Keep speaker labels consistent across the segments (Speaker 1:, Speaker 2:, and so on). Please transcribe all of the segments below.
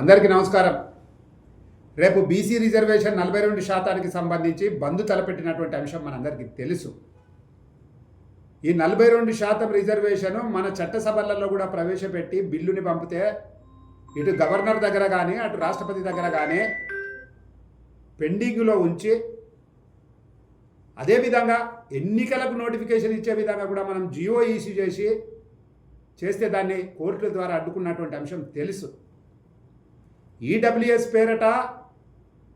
Speaker 1: అందరికీ నమస్కారం. రేపు బీసీ రిజర్వేషన్ నలభై రెండు శాతానికి సంబంధించి బంధు తలపెట్టినటువంటి అంశం మనందరికీ తెలుసు. ఈ నలభై రెండు శాతం రిజర్వేషన్ మన చట్టసభలలో కూడా ప్రవేశపెట్టి బిల్లుని పంపితే ఇటు గవర్నర్ దగ్గర కానీ అటు రాష్ట్రపతి దగ్గర కానీ పెండింగ్లో ఉంచి అదేవిధంగా ఎన్నికలకు నోటిఫికేషన్ ఇచ్చే విధంగా కూడా మనం జియో ఈసీ చేసి చేస్తే దాన్ని కోర్టుల ద్వారా అడ్డుకున్నటువంటి అంశం తెలుసు. ఈడబ్ల్యూఎస్ పేరట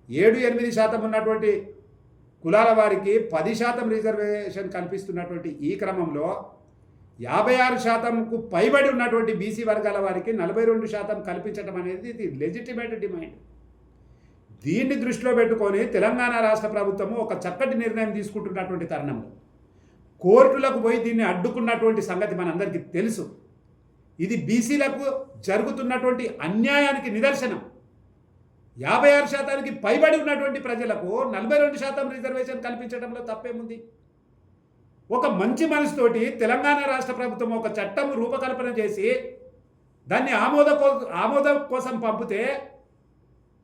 Speaker 1: ఏడు ఎనిమిది శాతం ఉన్నటువంటి కులాల వారికి పది శాతం రిజర్వేషన్ కల్పిస్తున్నటువంటి ఈ క్రమంలో యాభై ఆరు శాతంకు పైబడి ఉన్నటువంటి బీసీ వర్గాల వారికి నలభై రెండు శాతం కల్పించడం అనేది ఇది లెజిటిమేట్ డిమాండ్ దీన్ని దృష్టిలో పెట్టుకొని తెలంగాణ రాష్ట్ర ప్రభుత్వము ఒక చక్కటి నిర్ణయం తీసుకుంటున్నటువంటి తరుణంలో. కోర్టులకు పోయి దీన్ని అడ్డుకున్నటువంటి సంగతి మనందరికీ తెలుసు. ఇది బీసీలకు జరుగుతున్నటువంటి అన్యాయానికి నిదర్శనం. యాభై ఆరు శాతానికి పైబడి ఉన్నటువంటి ప్రజలకు నలభై రెండు శాతం రిజర్వేషన్ కల్పించడంలో తప్పేముంది? ఒక మంచి మనసుతోటి తెలంగాణ రాష్ట్ర ప్రభుత్వం ఒక చట్టం రూపకల్పన చేసి దాన్ని ఆమోద ఆమోదం కోసం పంపితే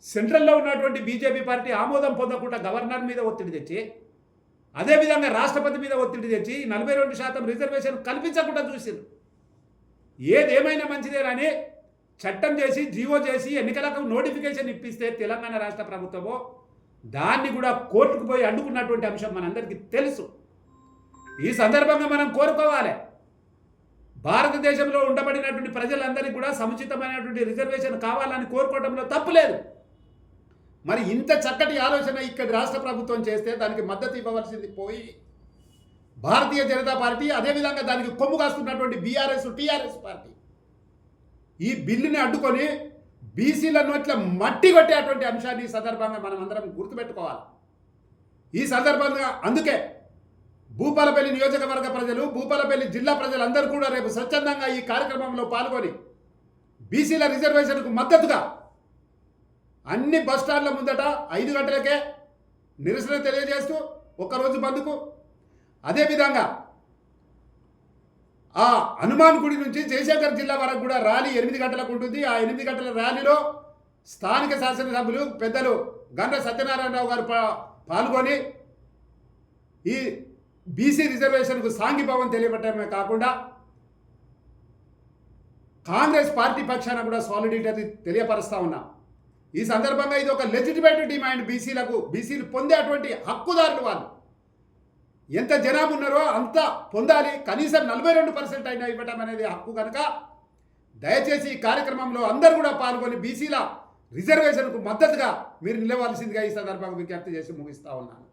Speaker 1: సెంట్రల్లో ఉన్నటువంటి బీజేపీ పార్టీ ఆమోదం పొందకుండా గవర్నర్ మీద ఒత్తిడి తెచ్చి అదేవిధంగా రాష్ట్రపతి మీద ఒత్తిడి తెచ్చి నలభై రెండు శాతం రిజర్వేషన్ కల్పించకుండా చూసింది ఏదేమైనా మంచిదేనని చట్టం చేసి జీవో చేసి ఎన్నికలకు నోటిఫికేషన్ ఇప్పిస్తే తెలంగాణ రాష్ట్ర ప్రభుత్వము దాన్ని కూడా కోర్టుకు పోయి అడ్డుకున్నటువంటి అంశం మనందరికీ తెలుసు. ఈ సందర్భంగా మనం కోరుకోవాలి. భారతదేశంలో ఉండబడినటువంటి ప్రజలందరికీ కూడా సముచితమైనటువంటి రిజర్వేషన్ కావాలని కోరుకోవడంలో తప్పు లేదు. మరి ఇంత చక్కటి ఆలోచన ఇక్కడ రాష్ట్ర ప్రభుత్వం చేస్తే దానికి మద్దతు ఇవ్వవలసింది పోయి భారతీయ జనతా పార్టీ అదేవిధంగా దానికి కొమ్ము కాస్తున్నటువంటి బీఆర్ఎస్ టీఆర్ఎస్ పార్టీ. ఈ బిల్లుని అడ్డుకొని బీసీల నోట్ల మట్టి కొట్టేటువంటి అంశాన్ని ఈ సందర్భంగా మనం అందరం గుర్తుపెట్టుకోవాలి. ఈ సందర్భంగా అందుకే భూపాలపల్లి నియోజకవర్గ ప్రజలు భూపాలపల్లి జిల్లా ప్రజలందరూ కూడా రేపు స్వచ్ఛందంగా ఈ కార్యక్రమంలో పాల్గొని బీసీల రిజర్వేషన్కు మద్దతుగా అన్ని బస్ ముందట ఐదు గంటలకే నిరసన తెలియజేస్తూ ఒక్కరోజు బంద్కు అదేవిధంగా ఆ హనుమాన్ గుడి నుంచి జయశంకర్ జిల్లా వరకు కూడా ర్యాలీ ఎనిమిది గంటలకు ఉంటుంది. ఆ ఎనిమిది గంటల ర్యాలీలో స్థానిక శాసనసభ్యులు పెద్దలు గండ్ర సత్యనారాయణరావు గారు పాల్గొని ఈ బీసీ రిజర్వేషన్కు సాంఘీభావం తెలియబట్టడమే కాకుండా కాంగ్రెస్ పార్టీ పక్షాన కూడా సాలిడిటీ తెలియపరుస్తా ఉన్నా. ఈ సందర్భంగా ఇది ఒక లెజిటిమేట్ డిమాండ్ బీసీలకు బీసీలు పొందేటువంటి హక్కుదారులు వాళ్ళు. ఎంత జనాభా ఉన్నారో అంత పొందాలి. కనీసం నలభై రెండు పర్సెంట్ అయినా ఇవ్వటం అనేది హక్కు కనుక దయచేసి ఈ కార్యక్రమంలో అందరూ కూడా పాల్గొని బీసీల రిజర్వేషన్కు మద్దతుగా మీరు నిలవాల్సిందిగా ఈ సందర్భంగా విజ్ఞప్తి చేసి ముగిస్తా ఉన్నాను.